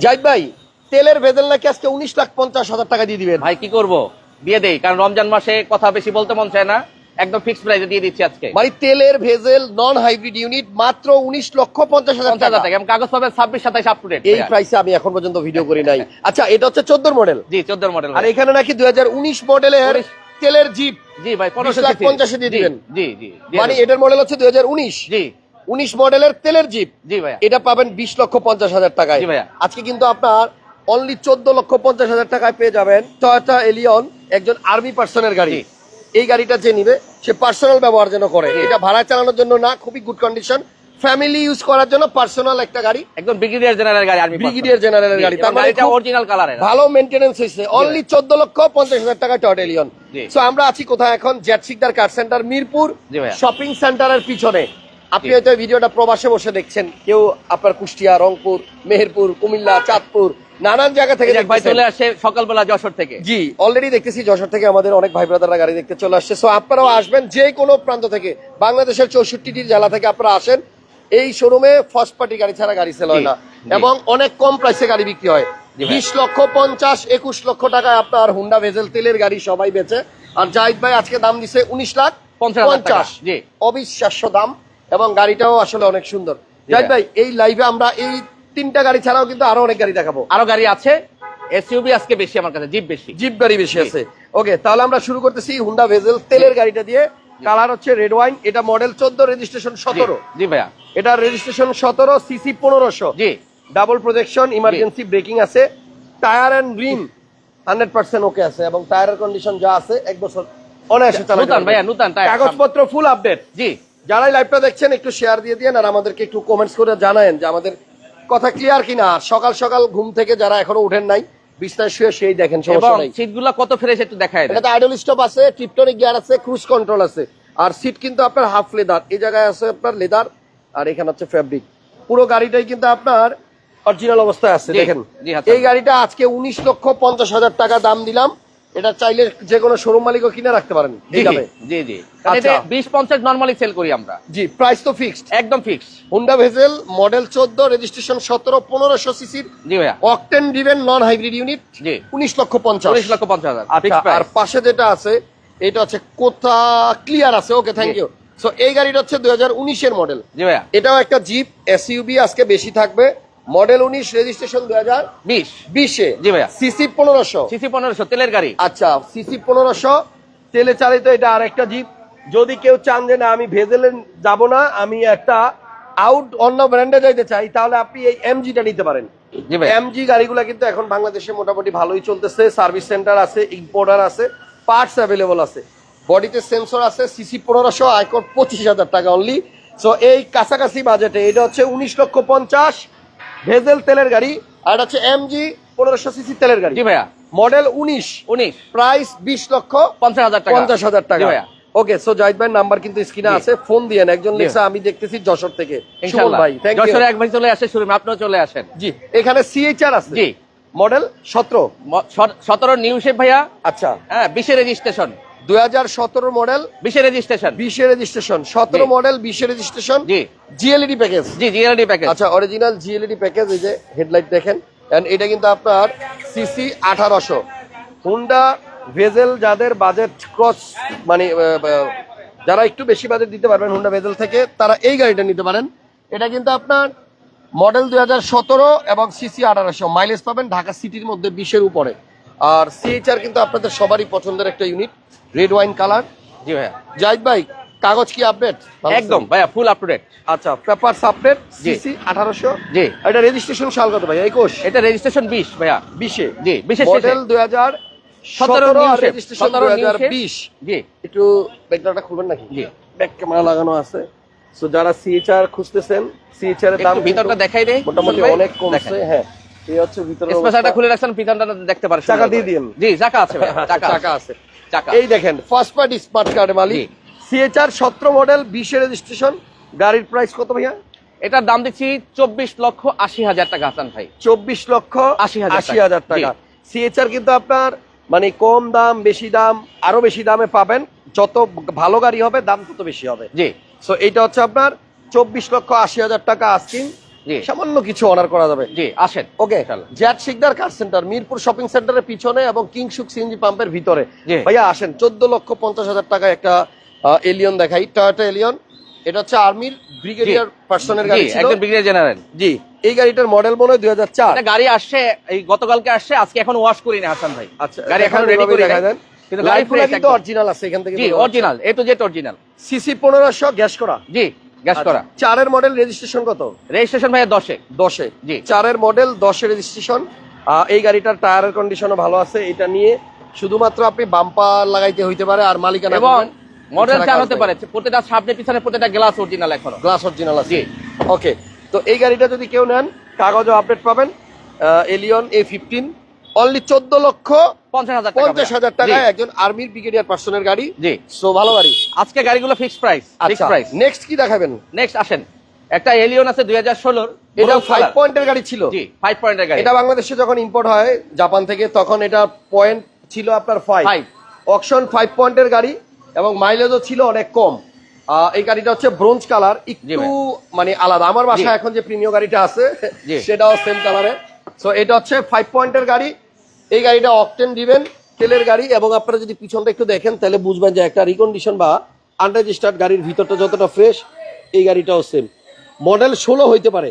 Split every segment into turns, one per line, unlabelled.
জাহিদ ভাই তেলের ভেজেল নাকি আজকে উনিশ লাখ পঞ্চাশ হাজার টাকা দিয়ে দিবেন?
ভাই কি করব? দিয়ে দেই কারণ রমজান মাসে কথা বেশি বলতে মন চায় না। একদম ফিক্সড প্রাইসে দিয়ে দিচ্ছি আজকে।
মানে তেলের ভেজেল নন হাইব্রিড ইউনিট মাত্র উনিশ লক্ষ পঞ্চাশ হাজার টাকা
হাজার টাকা। কাগজ পাবে ছাব্বিশ সাতাইশ আপ টু ডেট
এই প্রাইসে আমি এখন পর্যন্ত ভিডিও করি নাই। আচ্ছা এটা হচ্ছে চোদ্দোর মডেল
জি চোদ্দ মডেল
আর এখানে নাকি দুই হাজার উনিশ মডেলের তেলের জিপ
জি ভাই
পঞ্চাশে দিয়ে দিবেন।
জি জি
মানে এটার মডেল হচ্ছে দুই হাজার উনিশ।
জি।
উনিশ মডেলের তেলের জিপ।
জি ভাইয়া।
এটা পাবেন বিশ লক্ষ পঞ্চাশ হাজার টাকায়।
জি ভাইয়া।
আজকে কিন্তু আপনার অনলি চোদ্দ লক্ষ পঞ্চাশ হাজার টাকায় পেয়ে যাবেন টয়টা এলিয়ন একজন আর্মি পার্সনের গাড়ি। এই গাড়িটা যে নিবে সে পার্সোনাল ব্যবহার যেন করে। এটা ভাড়া চালানোর জন্য না খুবই গুড কন্ডিশন ফ্যামিলি ইউজ করার জন্য পার্সোনাল একটা গাড়ি।
একদম ব্রিগেডিয়ার জেনারেল গাড়ি আর্মি
ব্রিগেডিয়ার জেনারেলের গাড়ি। তার মানে খুব
অরিজিনাল কালারের
ভালো মেনটেনেন্স হয়েছে। অনলি চোদ্দ লক্ষ পঞ্চাশ হাজার টাকা টয়োটা এলিয়ন সো আমরা আছি কোথায় এখন? Jet Sikdar car centre Mirpur shopping সেন্টারের পিছনে। আপনি হয়তো ভিডিওটা প্রবাসে বসে দেখছেন। কেউ আপনার কুষ্টিয়া রংপুর মেহেরপুর কুমিল্লা চাঁদপুর নানান জায়গা থেকে
ভাই চলে আসে সকালবেলা যশোর থেকে।
জি অলরেডি দেখতেছি যশোর থেকে আমাদের অনেক ভাই ব্রাদাররা গাড়ি দেখতে চলে আসছে। সো আপনারাও আসবেন যে কোনো প্রান্ত থেকে। বাংলাদেশের চৌষট্টিটি জেলা থেকে আপনারা আসেন। এই শোরুমে ফার্স্ট পার্টি গাড়ি ছাড়া গাড়ি সেল হয় না। এবং অনেক কম প্রাইসে গাড়ি বিক্রি হয়। বিশ লক্ষ পঞ্চাশ একুশ লক্ষ টাকায় আপনার হুন্ডা ভেজেল তেলের গাড়ি সবাই বেচে। আর জাহিদ ভাই আজকে দাম দিছে উনিশ লাখ
পঞ্চাশ।
অবিশ্বাস্য দাম। এবং গাড়িটাও আসলে অনেক সুন্দর। জাহিদ
ভাই।
এই লাইভে আমরা এই তিনটা গাড়ি ছাড়াও কিন্তু আরও অনেক গাড়ি দেখাবো।
আরও গাড়ি আছে। এসইউবি আজকে বেশি আমার কাছে জিপ বেশি।
জিপ গাড়ি বেশি আছে। ওকে তাহলে আমরা শুরু করতেছি হুন্ডা ভেজেল তেলের গাড়িটা দিয়ে। কালার হচ্ছে রেড ওয়াইন এটা মডেল চোদ্দ রেজিস্ট্রেশন সতেরো।
জি ভাইয়া।
এটা রেজিস্ট্রেশন সতেরো সিসি পনেরোশো।
জি।
ডাবল প্রজেকশন ইমার্জেন্সি ব্রেকিং আছে। Tyre and rim hundred percent okay আছে। এবং টায়ারের কন্ডিশন যা আছে এক বছর অনায়াসে চালাতে
নতুন ভাইয়া নতুন টায়ার
কাগজপত্র ফুল আপডেট
জি।
যারাই লাইভটা দেখছেন একটু শেয়ার দিয়ে দিন আর আমাদেরকে একটু কমেন্টস করে জানায়েন যে আমাদের কথা ক্লিয়ার কিনা। আর সকাল সকাল ঘুম থেকে যারা এখনও উঠেন নাই শুয়ে সেই দেখেন সমস্যা নাই।
সিটগুলো কত ফ্রেশ একটু দেখায়
এটাতে আইডল স্টপ আছে টিপটনিক গিয়ার আছে ক্রুজ কন্ট্রোল আছে। আর সিট কিন্তু আপনার হাফ লেদার এই জায়গায় আছে আপনার লেদার আর এখানে হচ্ছে ফ্যাব্রিক পুরো গাড়িটাই কিন্তু আপনার অরিজিনাল অবস্থায় আছে দেখেন। এই গাড়িটা আজকে উনিশ লক্ষ পঞ্চাশ হাজার টাকা দাম দিলাম। এটা চাইলে যে কোনো শোরুম মালিকও কিনে রাখতে পারেন
জি জি
আচ্ছা।
বিশ পঞ্চাশ নর্মালি সেল করি আমরা।
জি প্রাইস তো ফিক্সড
একদম ফিক্স
হুন্ডা ভেজেল মডেল চোদ্দ রেজিস্ট্রেশন সতেরো পনেরোশো সিসির
জি ভাইয়া।
অকটেন ডিভেন নন হাইব্রিড ইউনিট
জি।
উনিশ লক্ষ পঞ্চাশ।
উনিশ লক্ষ পঞ্চাশ হাজার।
আচ্ছা আর পাশে যেটা আছে এটা হচ্ছে কোথা ক্লিয়ার আছে ওকে থ্যাংক ইউ সো এই গাড়িটা হচ্ছে দুই হাজার উনিশের মডেল
জি ভাইয়া।
এটাও একটা জিপ এসইউবি আজকে বেশি থাকবে। মডেল উনিশ রেজিস্ট্রেশন দুই হাজার
বিশ।
বিশে।
জি ভাইয়া।
সিসি পনেরোশো।
সিসি পনেরোশো তেলের গাড়ি।
আচ্ছা সিসি পনেরোশো। তেলে চালিত এটা আর একটা জিপ। যদি কেউ চান যে না আমি ভেজেলে যাব না আমি একটা আউট অন্য ব্র্যান্ডে যাইতে চাই তাহলে আপনি এই এমজিটা নিতে পারেন। এমজি গাড়িগুলো কিন্তু এখন বাংলাদেশে মোটামুটি ভালোই চলতেছে সার্ভিস সেন্টার আছে ইম্পোর্টার আছে পার্টস অ্যাভেলেবল আছে। বডিতে সেন্সর আছে সিসি পনেরোশো আয়কর পঁচিশ হাজার টাকা অনলি সো এই কাছাকাছি বাজেটে এটা হচ্ছে উনিশ লক্ষ পঞ্চাশ ভেজেল তেলের গাড়ি আর হচ্ছে এমজি পনেরোশো সিসি তেলের গাড়ি।
জি ভাইয়া।
মডেল উনিশ।
উনিশ।
প্রাইস বিশ লক্ষ
পঞ্চাশ হাজার টাকা।
পঞ্চাশ হাজার টাকা।
ভাইয়া।
ওকে সো জাহিদ ভাইয়ের নাম্বার কিন্তু স্ক্রিনে আছে। ফোন দিয়েন। একজন। লিখছে আমি দেখতেছি যশোর থেকে। সুমন ভাই
যশোরে এক ভাই চলে আসে শুরু আপনিও চলে আসেন।
জি এখানে সিএইচআর আছে।
জি।
মডেল সতেরো।
সতেরো নিউ শেপ ভাইয়া।
আচ্ছা।
হ্যাঁ বিশে রেজিস্ট্রেশন
দুই হাজার সতেরো মডেল
বিশে রেজিস্ট্রেশন।
বিশে রেজিস্ট্রেশন। সতেরো মডেল বিশে রেজিস্ট্রেশন।
জি।
জিএলইডি প্যাকেজ
জি প্যাকেজ
আচ্ছা অরিজিনাল জিএলইডি প্যাকেজ এই যে হেডলাইট দেখেন। এটা কিন্তু আপনার সিসি আঠারোশো। হুন্ডা ভেজেল যাদের বাজেট ক্রস মানে যারা একটু বেশি বাজেট দিতে পারবেন হুন্ডা ভেজেল থেকে তারা এই গাড়িটা নিতে পারেন। এটা কিন্তু আপনার মডেল দুই হাজার সতেরো এবং সিসি আঠারোশো। মাইলেজ পাবেন ঢাকা সিটির মধ্যে বিশের উপরে। আর সিএইচআর কিন্তু আপনাদের সবারই পছন্দের একটা ইউনিট রেড ওয়াইন কালার
জি ভাইয়া।
জাহিদ ভাই কাগজ কি আপডেট
একদম ভাইয়া ফুল আপ টু ডেট
আচ্ছা পেপার আপডেট
জি।
সিসি আঠারোশো।
জি।
এটা রেজিস্ট্রেশন সাল কত ভাই? একুশ?
এটা রেজিস্ট্রেশন বিশ ভাইয়া।
বিশে?
জি বিশেষ
মডেল দুই হাজার
সতেরো
সতেরো
new shape,
রেজিস্ট্রেশন
সতেরো
দুই
new
হাজার
shape।
বিশ।
জি।
একটু ব্যাকগ্রাউন্ডটা খুলবেন নাকি?
জি।
ব্যাক ক্যামেরা লাগানো আছে। সো যারা সিএচআর খুঁজতেছেন সিএচআর এর দাম
ভিতরটা দেখাই দেই।
মোটামুটি অনেক কমছে হ্যাঁ। এই হচ্ছে ভিতরে
স্পেশালটা খুলে রাখছেন পিছনটা দেখতে পারেন
চাকা দিয়ে। দিয়েন।
জি চাকা আছে ভাইয়া, চাকা
চাকা
আছে। চাকা।
এই দেখেন ফার্স্ট পার্টি স্মার্ট কার্ড মালিক। সিএচআর সতেরো মডেল বিশে রেজিস্ট্রেশন গাড়ির প্রাইস কত ভাইয়া?
এটার দাম দিচ্ছি চব্বিশ লক্ষ আশি হাজার টাকা হাসান ভাই।
চব্বিশ লক্ষ
80,000
আশি হাজার টাকা। সিএচআর কিন্তু আপনার মানে কম দাম বেশি দাম আরও বেশি দামে পাবেন। যত ভালো গাড়ি হবে দাম তত বেশি হবে।
জি।
সো এইটা হচ্ছে আপনার চব্বিশ লক্ষ আশি হাজার টাকা আস্কিং। সামান্য কিছু অর্ডার করা যাবে।
জি আসেন।
Okay. Jet Sikdar car centre Mirpur shopping সেন্টারের পিছনে এবং কিংসুক সিএনজি পাম্পের ভিতরে। ভাইয়া আসেন চোদ্দ লক্ষ পঞ্চাশ হাজার টাকায় একটা এলিয়ন দেখাই। টয়োটা এলিয়ন এটা হচ্ছে আর্মির ব্রিগেডিয়ার পার্সনের গাড়ি ছিল।
একজন ব্রিগেডিয়ার জেনারেল
জি এই গাড়িটার মডেল মনে হয় দুই হাজার চার।
এটা গাড়ি আসছে এই গতকালকে আসছে আজকে এখন ওয়াশ করিনি হাসান ভাই।
আচ্ছা
গাড়ি এখন রেডি করে
দেখা দেন।
কিন্তু গাড়ি
লাইটগুলো
ফ্রেশ
কিন্তু অরিজিনাল আছে এখান থেকে
জি original A to Z original
CC পনেরোশো গ্যাস করা।
জি। গ্যাস
আচ্ছা,
করা।
চারের মডেল রেজিস্ট্রেশন কত?
রেজিস্ট্রেশন ভাইয়া দশে।
দশে।
জি।
চারের মডেল দশে রেজিস্ট্রেশন এই গাড়িটার টায়ারের কন্ডিশনও ভালো আছে এটা নিয়ে শুধুমাত্র আপনি বাম্পার লাগাইতে হইতে পারে আর মালিকানা
এবং মডেল হতে পারে প্রত্যেকটা সামনে পিছনে প্রত্যেকটা গ্লাস অরিজিনাল এখনও।
গ্লাস অরিজিনাল আছে। ওকে তো এই গাড়িটা যদি কেউ নেন কাগজও আপডেট পাবেন এলিয়ন এ ফিফটিন অনলি চোদ্দ লক্ষ
পঞ্চাশ হাজার টাকা
টাকায় একজন আর্মির ব্রিগেডিয়ার পার্সনের গাড়ি।
জি।
সো ভালো গাড়ি।
আজকে গাড়িগুলো ফিক্স প্রাইস ফিক্স
আচ্ছা
প্রাইস
নেক্সট কি দেখাবেন?
নেক্সট আসেন। একটা এলিয়ন আছে দুই হাজার ষোলোর
এটা ফাইভ পয়েন্টের গাড়ি ছিল।
জি ফাইভ পয়েন্টের গাড়ি।
এটা বাংলাদেশে যখন ইম্পোর্ট হয় জাপান থেকে তখন এটা পয়েন্ট ছিল আপনার ফাইভ। অকশন ফাইভ পয়েন্টের গাড়ি এবং মাইলেজও ছিল অনেক কম। আহ, এই গাড়িটা হচ্ছে ব্রোঞ্জ কালার একটু মানে আলাদা। আমার বাসায় এখন যে প্রিমিয় গাড়িটা আছে সেটাও সেম কালারে সো এটা হচ্ছে ফাইভ পয়েন্টের গাড়ি। এই গাড়িটা অকটেন দিবেন তেলের গাড়ি এবং আপনারা যদি পিছনটা একটু দেখেন তাহলে বুঝবেন যে একটা রিকন্ডিশন বা আনরেজিস্টার্ড গাড়ির ভিতরটা যতটা ফ্রেশ এই গাড়িটাও সেম মডেল ষোলো হইতে পারে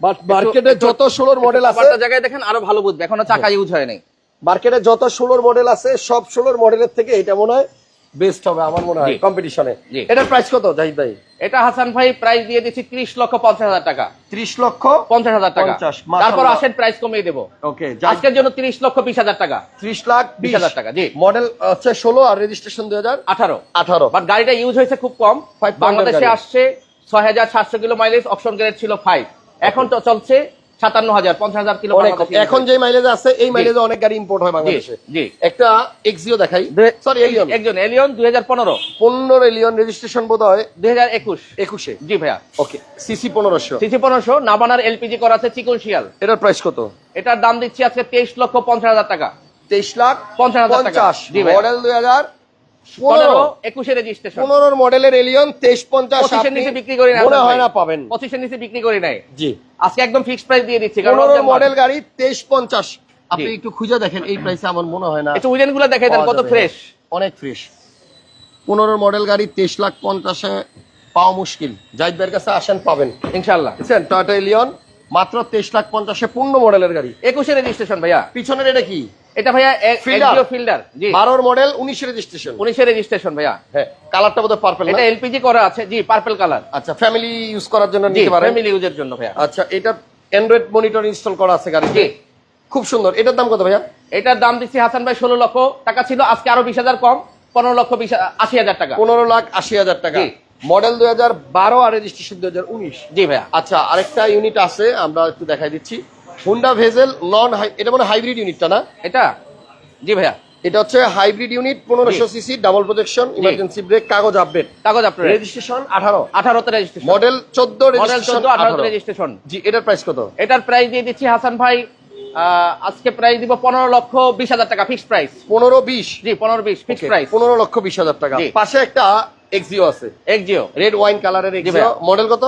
বাট মার্কেটে যত ষোলোর মডেল আছে
জায়গায় দেখেন আরও ভালো বুঝবে এখনও চাকা ইউজ হয় নাই।
মার্কেটে যত ষোলোর মডেল আছে সব ষোলোর মডেলের থেকে এটা মনে হয় বেস্ট হবে আমার মনে হয় কম্পিটিশনে। এটার প্রাইস কত জাহিদ ভাই?
এটা হাসান ভাই প্রাইস দিয়ে দিচ্ছি ত্রিশ লক্ষ পঞ্চাশ হাজার টাকা।
ত্রিশ লক্ষ
পঞ্চাশ হাজার টাকা। তারপর আসেন প্রাইস কমিয়ে দেবো।
ওকে
আজকের জন্য ত্রিশ লক্ষ বিশ হাজার টাকা।
ত্রিশ লাখ বিশ
20,000 টাকা, জি।
মডেল হচ্ছে ষোলো আর রেজিস্ট্রেশন দুই হাজার
আঠারো।
আঠারো।
বাট গাড়িটা ইউজ হয়েছে খুব কম। বাংলাদেশে আসছে ছয় হাজার সাতশো কিলো মাইলেজ অপশন গ্রেড ছিল ফাইভ এখন তো চলছে সাতান্ন হাজার পঞ্চাশ হাজার কিলো
এখন যে মাইলেজ আছে এই মাইলেজে অনেক গাড়ি ইম্পোর্ট হয় বাংলাদেশে।
জি।
একটা এক্সিও দেখাই। সরি এলিয়ন
একজন এলিয়ন দুই হাজার পনেরো।
পনেরো এলিয়ন রেজিস্ট্রেশন বোধ হয়
দুই হাজার একুশ।
একুশে।
জি ভাইয়া।
ওকে সিসি পনেরোশো।
সিসি পনেরোশো নাবানার এলপিজি করা আছে চিকন শিয়াল
এটার প্রাইস কত?
এটার দাম দিচ্ছি আজকে তেইশ লক্ষ পঞ্চাশ হাজার টাকা।
তেইশ লাখ
পঞ্চাশ হাজার টাকা।
পঞ্চাশ।
জি
মডেল দুই হাজার
পনেরো একুশে রেজিস্ট্রেশন
পনেরোর মডেলের এলিয়ন তেইশ পঞ্চাশ
নিচে বিক্রি করি না
হয়। না পাবেন।
পঁচিশের নিচে বিক্রি করি নাই
জি।
আজকে একদম ফিক্সড প্রাইস দিয়ে দিচ্ছি
পনেরোর মডেল গাড়ি তেইশ পঞ্চাশ। আপনি একটু খুঁজে দেখেন এই প্রাইসে আমার মনে হয় না।
একটু উজেনগুলো দেখাই দেন কত ফ্রেশ
অনেক ফ্রেশ পনেরোর মডেল গাড়ি তেইশ লাখ পঞ্চাশে পাওয়া মুশকিল। জাহিদ ভাইয়ের কাছে আসেন পাবেন।
ইনশাল্লাহ
টয়টা এলিয়ন মাত্র তেইশ লাখ পঞ্চাশে পূর্ণ মডেলের গাড়ি।
একুশে রেজিস্ট্রেশন ভাইয়া।
পিছনের এটা কি?
এটা ভাইয়া ফিল্ডার জি।
বারোর মডেল উনিশে রেজিস্ট্রেশন
উনিশে রেজিস্ট্রেশন ভাইয়া।
হ্যাঁ কালারটা বোধহয় পার্পেল
এটা এলপিজি করা আছে জি পার্পল কালার
আচ্ছা ফ্যামিলি ইউজ করার জন্য নিতে পারেন?
ফ্যামিলি ইউজের জন্য ভাইয়া।
আচ্ছা এটা অ্যান্ড্রয়েড মনিটর ইনস্টল করা আছে গাড়িতে?
জি।
খুব সুন্দর। এটার দাম কত ভাইয়া?
এটার দাম দিচ্ছি হাসান ভাই ষোলো লক্ষ টাকা ছিল আজকে আরও বিশ হাজার কম পনেরো লক্ষ বিশ আশি হাজার টাকা।
পনেরো লাখ আশি হাজার টাকা। মডেল দুই হাজার বারো আর রেজিস্ট্রেশন দুই হাজার উনিশ।
জি ভাইয়া।
আচ্ছা আরেকটা ইউনিট আছে আমরা একটু দেখাই দিচ্ছি। হুন্ডা ভেজেল নন এটা মানে হাইব্রিড ইউনিটটা না?
এটা? জি ভাইয়া।
এটা হচ্ছে হাইব্রিড ইউনিট পনেরোশো CC double projection emergency brake কাগজ আপডেট
কাগজ আপডেট
রেজিস্ট্রেশন আঠারো।
আঠারোতে রেজিস্ট্রেশন
মডেল চোদ্দ রেজিস্ট্রেশন
আঠারোতে রেজিস্ট্রেশন
জি এটার প্রাইস কত?
এটার প্রাইস দিয়ে দিচ্ছি হাসান ভাই আজকে প্রাইস দিব পনেরো লক্ষ বিশ হাজার টাকা ফিক্সড প্রাইস
পনেরো বিশ।
জি পনেরো বিশ ফিক্সড প্রাইস
পনেরো লক্ষ বিশ হাজার টাকা। পাশে একটা এক্সিও আছে।
এক্সিও
রেড ওয়াইন কালারের এক্সিও মডেল কত?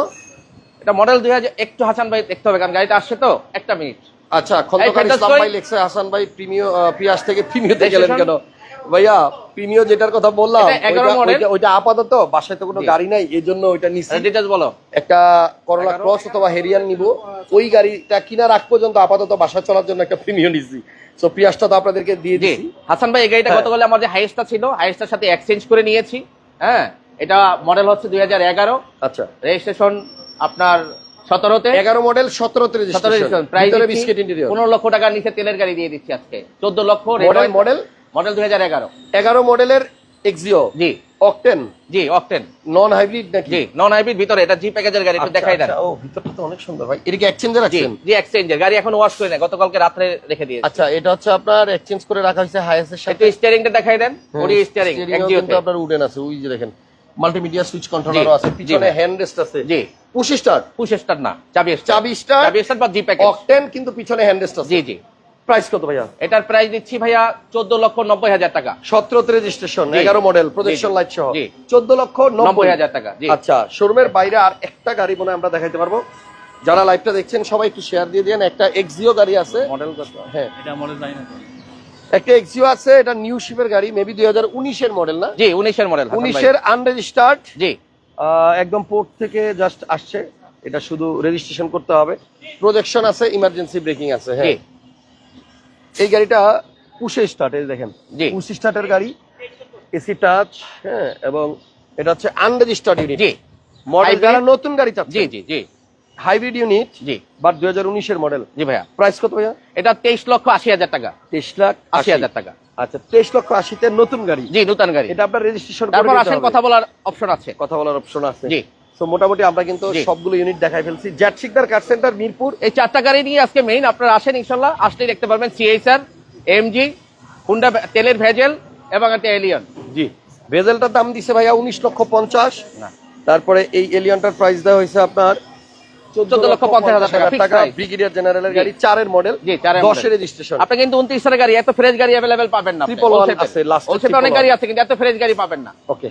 এটা মডেল দুই হাজার একটু হাসান ভাই দেখতে হবে কারণ গাড়িটা আসছে তো একটা মিনিট
আচ্ছা খন্দকার ইসলাম ভাই লেখছে হাসান ভাই প্রিমিয় পিয়াস থেকে প্রিমিয়তে গেলেন কেন? ভাইয়া প্রিমিয় যেটার কথা বললাম ওইটা- আপাতত বাসায় তো কোনো গাড়ি নাই এই জন্য ওইটা
ডিটেলস বলো।
একটা করলা ক্রস অথবা হেরিয়ান নিব। ওই গাড়িটা কিনার আগ পর্যন্ত আপাতত বাসা চলার জন্য একটা প্রিমিয় নিচ্ছি সো পিয়াসটা তো আপনাদেরকে দিয়ে
জি। হাসান ভাই এই গাড়িটা
হ্যাঁ।
গতকালে আমার যে হাইস্টটা ছিল হাইস্টার সাথে এক্সচেঞ্জ করে নিয়েছি। হ্যাঁ এটা মডেল হচ্ছে দুই হাজার এগারো।
আচ্ছা।
রেজিস্ট্রেশন আপনার সতেরোতে।
এগারো মডেল সতেরোতে
প্রাইস
বিস্কিট ইন্টেরিয়র
পনেরো লক্ষ টাকার নিচে তেলের গাড়ি দিয়ে দিচ্ছি আজকে। চোদ্দ লক্ষ
মডেল মডেল
মডেল দুই হাজার এগারো।
এগারো মডেলের এক্সিও
জি।
অকটেন
জি অকটেন
নন হাইব্রিড নাকি?
জি নন হাইব্রিড ভিতরে এটা জি প্যাকেজের গাড়ি একটু
আচ্ছা,
দেখাই দেন।
আচ্ছা, ও ভিতরটা তো অনেক সুন্দর ভাই। এটা কি এক্সচেঞ্জে রাখছেন
জি এক্সচেঞ্জের গাড়ি এখন ওয়াশ করে নেয় গতকালকে রাত্রে রেখে দিয়েছি।
আচ্ছা এটা হচ্ছে আপনার এক্সচেঞ্জ করে রাখা হয়েছে হাইএসের সাথে।
একটু স্টিয়ারিংটা দেখাই দেন ওডি স্টিয়ারিং
Steering ও আপনার উডেন আছে ওই যে দেখেন মাল্টিমিডিয়া সুইচ কন্ট্রোলারও আছে
জি
পিছনে হ্যান্ড রেস্ট আছে।
জি।
পুশ স্টার্ট
পুশ স্টার্ট না চাবি স্টার্ট
চাবি স্টার্ট
চাবি স্টার্ট বা জি প্যাকেজ
অকটেন কিন্তু পিছনে হ্যান্ড রেস্ট আছে।
জি জি।
প্রাইস কত ভাইয়া?
এটার প্রাইস দিচ্ছি ভাইয়া চোদ্দ লক্ষ নব্বই হাজার টাকা।
সতেরোতে রেজিস্ট্রেশন এগারো মডেল প্রজেকশন লাইট সহ চোদ্দ লক্ষ
নব্বই।
নব্বই
হাজার টাকা
আচ্ছা শোরুমের বাইরে আর একটা গাড়ি মনে আমরা দেখাইতে পারব। যারা লাইভটা দেখছেন সবাই একটু শেয়ার দিয়ে দেন একটা এক্সিও গাড়ি আছে।
মডেল কত?
হ্যাঁ।
এটা মডেল জানি না
একটা এক্সিও আছে এটা নিউ শিপের গাড়ি মেবি দুই হাজার উনিশের মডেল না?
জি উনিশের মডেল
উনিশের আনরেজিস্টার্ড
জি।
একদম পোর্ট থেকে জাস্ট আসছে। এটা শুধু রেজিস্ট্রেশন করতে হবে। প্রজেকশন আছে ইমার্জেন্সি ব্রেকিং আছে হ্যাঁ। এই গাড়িটা পুষে স্টার্ট দেখেন। পুষে স্টার্টের গাড়ি এসি টাচ হ্যাঁ এবং এটা হচ্ছে আনরেজিস্টার্ড ইউনিট
জি।
মডেল? যারা নতুন গাড়ি চাচ্ছে
জি জি জি।
হাইব্রিড ইউনিট
জি।
বাট দুই হাজার উনিশের মডেল
জি ভাইয়া।
প্রাইস কত ভাইয়া?
এটা তেইশ লক্ষ আশি হাজার টাকা।
তেইশ লাখ
আশি। হাজার টাকা।
আচ্ছা তেইশ লক্ষ আশিতে নতুন গাড়ি।
জি নতুন গাড়ি।
এটা আপনার রেজিস্ট্রেশন
তারপর আসেন কথা বলার অপশন আছে।
কথা বলার অপশন আছে।
জি।
তো মোটামুটি আমরা কিন্তু। সবগুলো ইউনিট দেখাই ফেলছি। জ্যাট শিকদার কার সেন্টার মিরপুর
এই চারটা গাড়ি নিয়ে আজকে মেইন আপনারা আসেন ইনশাল্লাহ। দেখতে পারবেন এমজি হুন্ডা তেলের ভেজেল এবং একটা এলিয়ন
জি। ভেজেলটার দাম দিছে ভাইয়া উনিশ লক্ষ পঞ্চাশ। তারপরে এই এলিয়নটার প্রাইস দেওয়া হয়েছে আপনার
14 লক্ষ 50 হাজার টাকা, fixed
টাকা
price।
ব্রিগেডিয়ার জেনারেলের গাড়ি চারের মডেল দশের রেজিস্ট্রেশন
আপনি কিন্তু উনত্রিশ সালের গাড়ি এত ফ্রেশ গাড়ি অ্যাভেলেবেল পাবেন না
Triple one আছে, last এ
হোলসেলে
triple
অনেক গাড়ি আছে কিন্তু এত ফ্রেশ গাড়ি পাবেন না।
ওকে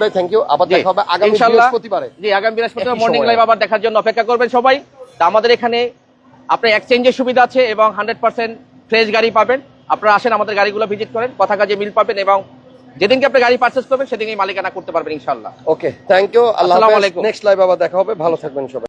ভাই থ্যাংক ইউ আবার দেখা হবে আগামী বৃহস্পতিবারে।
জি আগামী বৃহস্পতিবার মর্নিং লাইভ আবার দেখার জন্য অপেক্ষা করবেন সবাই। আমাদের এখানে আপনার এক্সচেঞ্জের সুবিধা আছে এবং হান্ড্রেড পার্সেন্ট ফ্রেশ গাড়ি পাবেন। আপনারা আসেন আমাদের গাড়িগুলো ভিজিট করেন কথা কাজে মিল পাবেন এবং যেদিনকে আপনি গাড়ি পারচেস করবেন সেদিনই মালিকানা করতে পারবেন ইনশাল্লাহ
ওকে থ্যাংক ইউ আল্লাহ। নেক্সট লাইভ আবার দেখা হবে। ভালো থাকবেন সবাই।